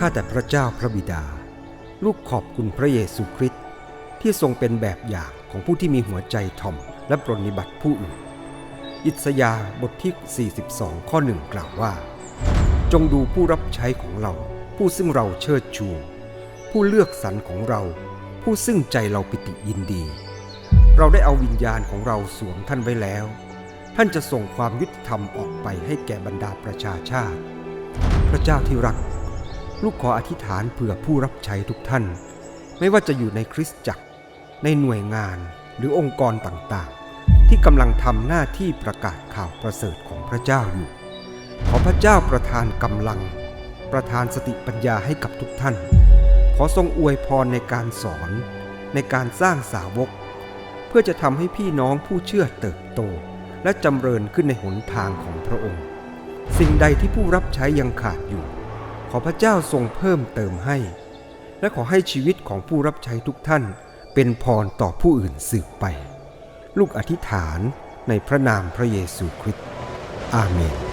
ข้าแต่พระเจ้าพระบิดา ลูกขอบคุณพระเยซูคริสต์ที่ทรงเป็นแบบอย่างของผู้ที่มีหัวใจถ่อมและปรนนิบัติผู้อื่น อิสยาบทที่ 42 ข้อหนึ่งกล่าวว่า จงดูผู้รับใช้ของเรา ผู้ซึ่งเราเชิดชู ผู้เลือกสรรของเรา ผู้ซึ่งใจเราปิติยินดี เราได้เอาวิญญาณของเราสวมท่านไว้แล้ว ท่านจะส่งความยุติธรรมออกไปให้แก่บรรดาประชาชาติ พระเจ้าที่รัก ลูกขออธิษฐานเผื่อผู้รับใช้ทุกท่าน ไม่ว่าจะอยู่ในคริสตจักร ในหน่วยงานหรือองค์กรต่างๆ ที่กำลังทำหน้าที่ประกาศข่าวประเสริฐของพระเจ้าอยู่ ขอพระเจ้าประทานกำลัง ประทานสติปัญญาให้กับทุกท่าน ขอทรงอวยพรในการสอน ในการสร้างสาวก เพื่อจะทำให้พี่น้องผู้เชื่อเติบโต และจำเริญขึ้นในหนทางของพระองค์ สิ่งใดที่ผู้รับใช้ยังขาดอยู่ อพระเจ้าทรงเพิ่มเติมให้ และขอให้ชีวิตของผู้รับใช้ทุกท่าน เป็นพรต่อผู้อื่นสืบไป ลูกอธิษฐานในพระนามพระเยซูคริสต์อาเมน